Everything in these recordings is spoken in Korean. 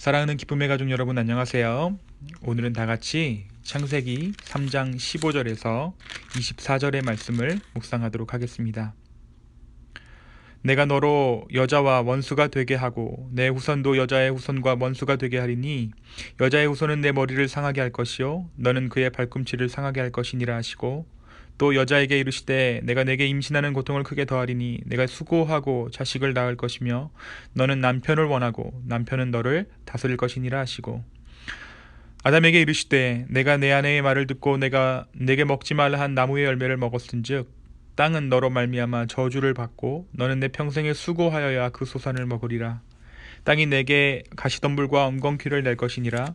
사랑하는 기쁨의 가족 여러분 안녕하세요. 오늘은 다 같이 창세기 3장 15절에서 24절의 말씀을 묵상하도록 하겠습니다. 내가 너로 여자와 원수가 되게 하고 내 후손도 여자의 후손과 원수가 되게 하리니 여자의 후손은 내 머리를 상하게 할 것이요 너는 그의 발꿈치를 상하게 할 것이니라 하시고 또 여자에게 이르시되 내가 내게 임신하는 고통을 크게 더하리니 내가 수고하고 자식을 낳을 것이며 너는 남편을 원하고 남편은 너를 다스릴 것이니라 하시고. 아담에게 이르시되 내가 내 아내의 말을 듣고 내가 내게 먹지 말라 한 나무의 열매를 먹었은즉 땅은 너로 말미암아 저주를 받고 너는 내 평생에 수고하여야 그 소산을 먹으리라. 땅이 내게 가시덤불과 엉겅퀴를 낼 것이니라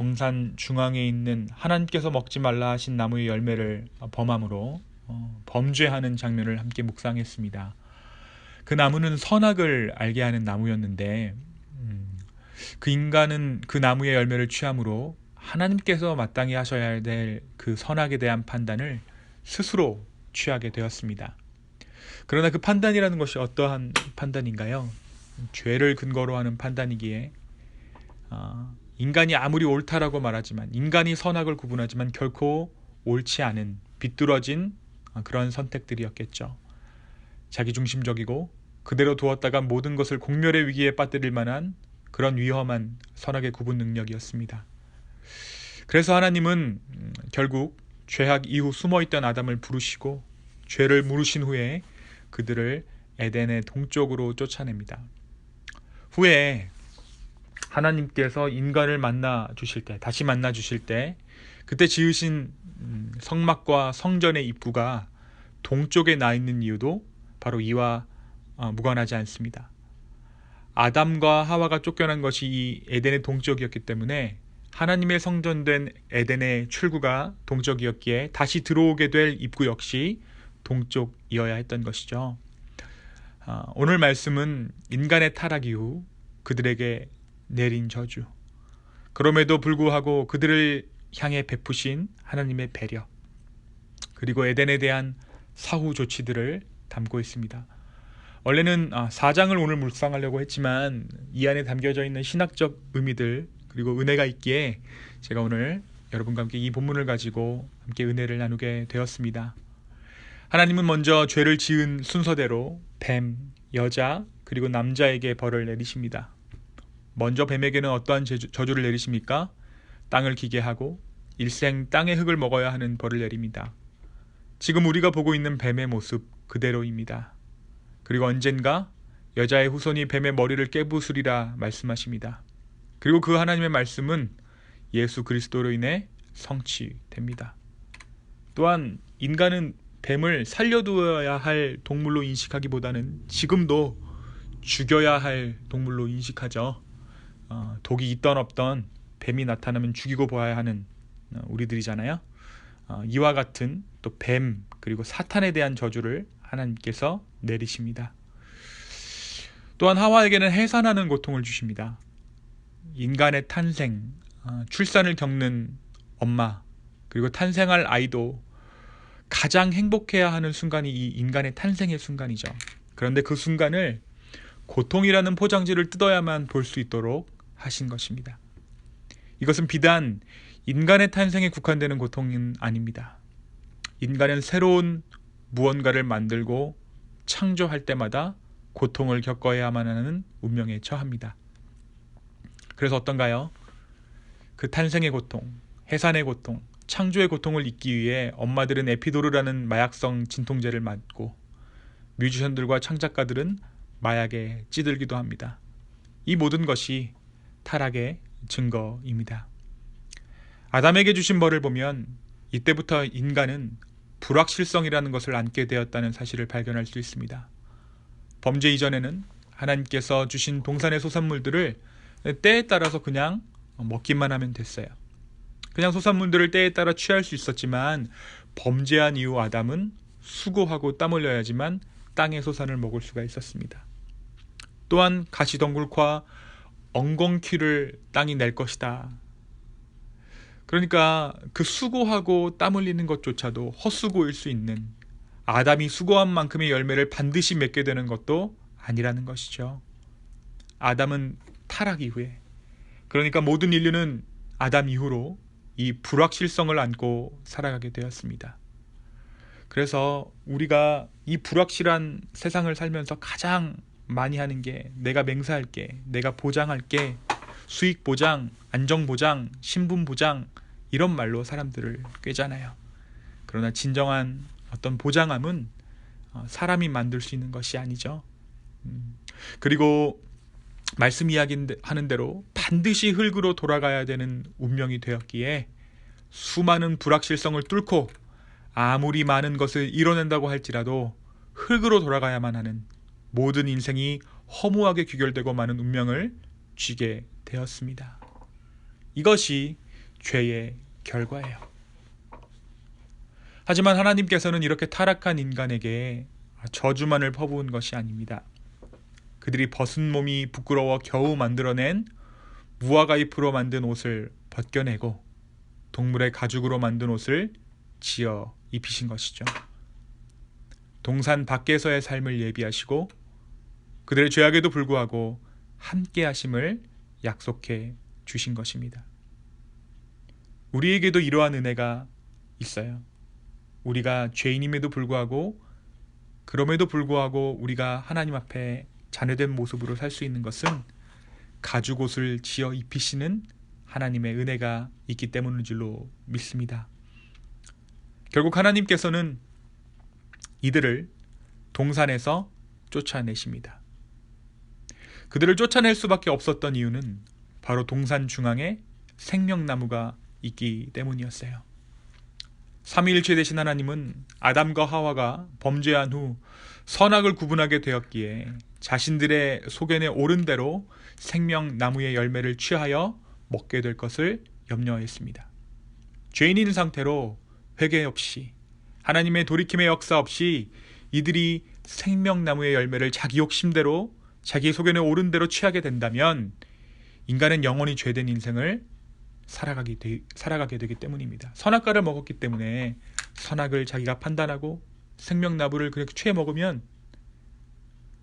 동산 중앙에 있는 하나님께서 먹지 말라 하신 나무의 열매를 범함으로 어, 범죄하는 장면을 함께 묵상했습니다. 그 나무는 선악을 알게 하는 나무였는데 음, 그 인간은 그 나무의 열매를 취함으로 하나님께서 마땅히 하셔야 될 그 선악에 대한 판단을 스스로 취하게 되었습니다. 그러나 그 판단이라는 것이 어떠한 판단인가요? 죄를 근거로 하는 판단이기에 어, 인간이 아무리 옳다라고 말하지만 인간이 선악을 구분하지만 결코 옳지 않은 비뚤어진 그런 선택들이었겠죠. 자기중심적이고 그대로 두었다가 모든 것을 공멸의 위기에 빠뜨릴 만한 그런 위험한 선악의 구분 능력이었습니다. 그래서 하나님은 결국 죄악 이후 숨어있던 아담을 부르시고 죄를 물으신 후에 그들을 에덴의 동쪽으로 쫓아냅니다. 후에 하나님께서 인간을 만나 주실 때, 다시 만나 주실 때, 그때 지으신 음, 성막과 성전의 입구가 동쪽에 나 있는 이유도 바로 이와 어, 무관하지 않습니다. 아담과 하와가 쫓겨난 것이 이 에덴의 동쪽이었기 때문에 하나님의 성전된 에덴의 출구가 동쪽이었기에 다시 들어오게 될 입구 역시 동쪽이어야 했던 것이죠. 어, 오늘 말씀은 인간의 타락 이후 그들에게 내린 저주. 그럼에도 불구하고 그들을 향해 베푸신 하나님의 배려. 그리고 에덴에 대한 사후 조치들을 담고 있습니다. 원래는 4장을 아, 오늘 묵상하려고 했지만 이 안에 담겨져 있는 신학적 의미들 그리고 은혜가 있기에 제가 오늘 여러분과 함께 이 본문을 가지고 함께 은혜를 나누게 되었습니다. 하나님은 먼저 죄를 지은 순서대로 뱀, 여자, 그리고 남자에게 벌을 내리십니다. 먼저 뱀에게는 어떠한 저주를 내리십니까? 땅을 기게 하고 일생 땅의 흙을 먹어야 하는 벌을 내립니다. 지금 우리가 보고 있는 뱀의 모습 그대로입니다. 그리고 언젠가 여자의 후손이 뱀의 머리를 깨부수리라 말씀하십니다. 그리고 그 하나님의 말씀은 예수 그리스도로 인해 성취됩니다. 또한 인간은 뱀을 살려두어야 할 동물로 인식하기보다는 지금도 죽여야 할 동물로 인식하죠. 어, 독이 있던 없던 뱀이 나타나면 죽이고 보아야 하는 어, 우리들이잖아요. 어, 이와 같은 또 뱀 그리고 사탄에 대한 저주를 하나님께서 내리십니다. 또한 하와에게는 해산하는 고통을 주십니다. 인간의 탄생, 어, 출산을 겪는 엄마 그리고 탄생할 아이도 가장 행복해야 하는 순간이 이 인간의 탄생의 순간이죠. 그런데 그 순간을 고통이라는 포장지를 뜯어야만 볼 수 있도록 하신 것입니다. 이것은 비단 인간의 탄생에 국한되는 고통은 아닙니다. 인간은 새로운 무언가를 만들고 창조할 때마다 고통을 겪어야만 하는 운명에 처합니다. 그래서 어떤가요? 그 탄생의 고통, 해산의 고통, 창조의 고통을 잊기 위해 엄마들은 에피도르라는 마약성 진통제를 맞고 뮤지션들과 창작가들은 마약에 찌들기도 합니다. 이 모든 것이 타락의 증거입니다. 아담에게 주신 벌을 보면 이때부터 인간은 불확실성이라는 것을 안게 되었다는 사실을 발견할 수 있습니다. 범죄 이전에는 하나님께서 주신 동산의 소산물들을 때에 따라서 그냥 먹기만 하면 됐어요. 그냥 소산물들을 때에 따라 취할 수 있었지만 범죄한 이후 아담은 수고하고 땀 흘려야지만 땅의 소산을 먹을 수가 있었습니다. 또한 가시덩굴과 엉겅퀴를 땅이 낼 것이다. 그러니까 그 수고하고 땀 흘리는 것조차도 헛수고일 수 있는 아담이 수고한 만큼의 열매를 반드시 맺게 되는 것도 아니라는 것이죠. 아담은 타락 이후에 그러니까 모든 인류는 아담 이후로 이 불확실성을 안고 살아가게 되었습니다. 그래서 우리가 이 불확실한 세상을 살면서 가장 많이 하는 게 내가 맹세할게, 내가 보장할게, 수익 보장, 안정 보장, 신분 보장 이런 말로 사람들을 꿰잖아요. 그러나 진정한 어떤 보장함은 어, 사람이 만들 수 있는 것이 아니죠. 음, 그리고 말씀 이야기하는 대로 반드시 흙으로 돌아가야 되는 운명이 되었기에 수많은 불확실성을 뚫고 아무리 많은 것을 이뤄낸다고 할지라도 흙으로 돌아가야만 하는 모든 인생이 허무하게 귀결되고 많은 운명을 쥐게 되었습니다. 이것이 죄의 결과예요. 하지만 하나님께서는 이렇게 타락한 인간에게 저주만을 퍼부은 것이 아닙니다. 그들이 벗은 몸이 부끄러워 겨우 만들어낸 무화과 잎으로 만든 옷을 벗겨내고 동물의 가죽으로 만든 옷을 지어 입히신 것이죠. 동산 밖에서의 삶을 예비하시고 그들의 죄악에도 불구하고 함께 하심을 약속해 주신 것입니다. 우리에게도 이러한 은혜가 있어요. 우리가 죄인임에도 불구하고 그럼에도 불구하고 우리가 하나님 앞에 자녀된 모습으로 살 수 있는 것은 가죽 옷을 지어 입히시는 하나님의 은혜가 있기 때문인 줄로 믿습니다. 결국 하나님께서는 이들을 동산에서 쫓아내십니다. 그들을 쫓아낼 수밖에 없었던 이유는 바로 동산 중앙에 생명나무가 있기 때문이었어요. 삼위일체 되신 하나님은 아담과 하와가 범죄한 후 선악을 구분하게 되었기에 자신들의 소견에 옳은 대로 생명나무의 열매를 취하여 먹게 될 것을 염려했습니다. 죄인인 상태로 회개 없이 하나님의 돌이킴의 역사 없이 이들이 생명나무의 열매를 자기 욕심대로 자기 소견에 옳은 대로 취하게 된다면 인간은 영원히 죄된 인생을 살아가게, 되, 살아가게 되기 때문입니다. 선악과를 먹었기 때문에 선악을 자기가 판단하고 생명나무를 그렇게 취해 먹으면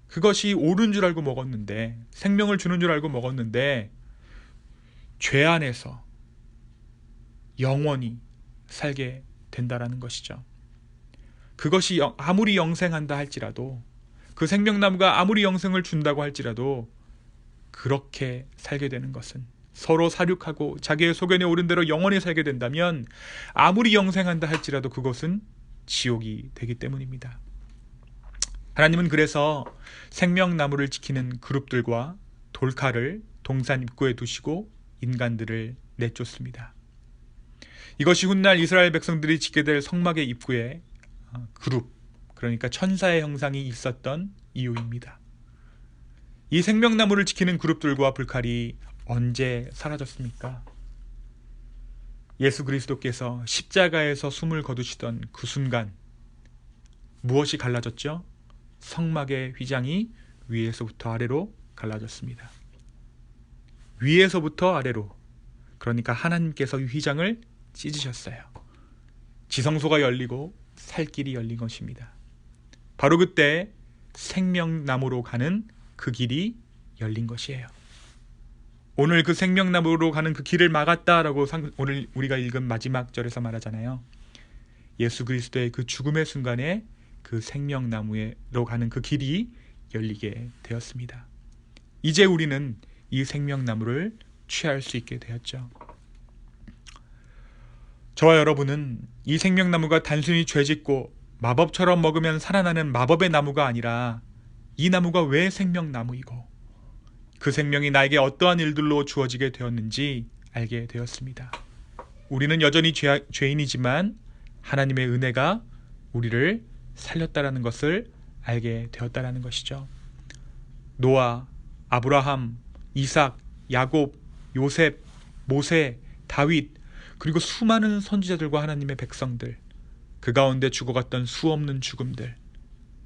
그것이 옳은 줄 알고 먹었는데 생명을 주는 줄 알고 먹었는데 죄 안에서 영원히 살게 된다라는 것이죠. 그것이 아무리 영생한다 할지라도 그 생명나무가 아무리 영생을 준다고 할지라도 그렇게 살게 되는 것은 서로 사륙하고 자기의 소견에 오른 대로 영원히 살게 된다면 아무리 영생한다 할지라도 그것은 지옥이 되기 때문입니다. 하나님은 그래서 생명나무를 지키는 그룹들과 돌칼을 동산 입구에 두시고 인간들을 내쫓습니다. 이것이 훗날 이스라엘 백성들이 짓게 될 성막의 입구에 어, 그룹, 그러니까 천사의 형상이 있었던 이유입니다. 이 생명나무를 지키는 그룹들과 불칼이 언제 사라졌습니까? 예수 그리스도께서 십자가에서 숨을 거두시던 그 순간 무엇이 갈라졌죠? 성막의 휘장이 위에서부터 아래로 갈라졌습니다. 위에서부터 아래로 그러니까 하나님께서 이 휘장을 찢으셨어요. 지성소가 열리고 살길이 열린 것입니다. 바로 그때 생명나무로 가는 그 길이 열린 것이에요. 오늘 그 생명나무로 가는 그 길을 막았다라고 오늘 우리가 읽은 마지막 절에서 말하잖아요. 예수 그리스도의 그 죽음의 순간에 그 생명나무로 가는 그 길이 열리게 되었습니다. 이제 우리는 이 생명나무를 취할 수 있게 되었죠. 저와 여러분은 이 생명나무가 단순히 죄 짓고 마법처럼 먹으면 살아나는 마법의 나무가 아니라 이 나무가 왜 생명나무이고 그 생명이 나에게 어떠한 일들로 주어지게 되었는지 알게 되었습니다. 우리는 여전히 죄, 죄인이지만 하나님의 은혜가 우리를 살렸다라는 것을 알게 되었다라는 것이죠. 노아, 아브라함, 이삭, 야곱, 요셉, 모세, 다윗, 그리고 수많은 선지자들과 하나님의 백성들, 그 가운데 죽어갔던 수없는 죽음들,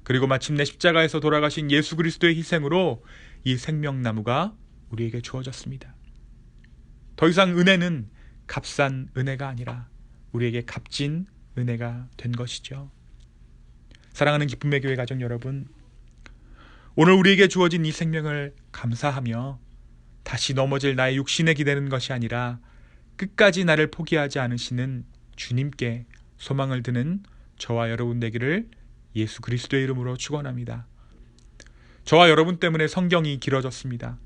그리고 마침내 십자가에서 돌아가신 예수 그리스도의 희생으로 이 생명나무가 우리에게 주어졌습니다. 더 이상 은혜는 값싼 은혜가 아니라 우리에게 값진 은혜가 된 것이죠. 사랑하는 기쁨의 교회 가족 여러분, 오늘 우리에게 주어진 이 생명을 감사하며 다시 넘어질 나의 육신에 기대는 것이 아니라 끝까지 나를 포기하지 않으시는 주님께 소망을 드는 저와 여러분 되기를 예수 그리스도의 이름으로 축원합니다. 저와 여러분 때문에 성경이 길어졌습니다.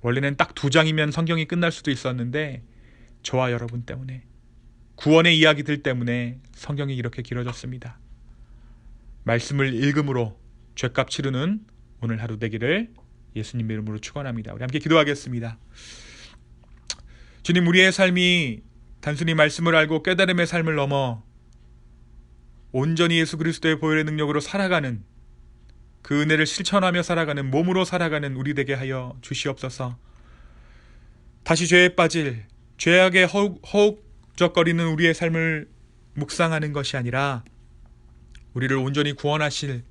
원래는 딱 두 장이면 성경이 끝날 수도 있었는데 저와 여러분 때문에 구원의 이야기들 때문에 성경이 이렇게 길어졌습니다. 말씀을 읽음으로 죄값 치르는 오늘 하루 되기를 예수님 이름으로 축원합니다. 우리 함께 기도하겠습니다. 주님 우리의 삶이 단순히 말씀을 알고 깨달음의 삶을 넘어 온전히 예수 그리스도의 보혈의 능력으로 살아가는 그 은혜를 실천하며 살아가는 몸으로 살아가는 우리 되게 하여 주시옵소서. 다시 죄에 빠질 죄악에 허욱, 허욱적거리는 우리의 삶을 묵상하는 것이 아니라 우리를 온전히 구원하실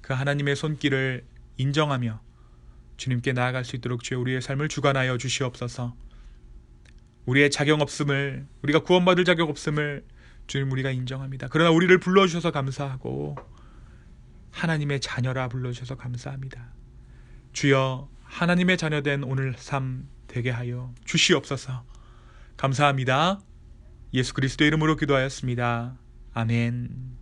그 하나님의 손길을 인정하며 주님께 나아갈 수 있도록 주의 우리의 삶을 주관하여 주시옵소서. 우리의 자격 없음을 우리가 구원받을 자격 없음을 주님 우리가 인정합니다. 그러나 우리를 불러주셔서 감사하고 하나님의 자녀라 불러주셔서 감사합니다. 주여 하나님의 자녀된 오늘 삶 되게 하여 주시옵소서. 감사합니다. 예수 그리스도 이름으로 기도하였습니다. 아멘.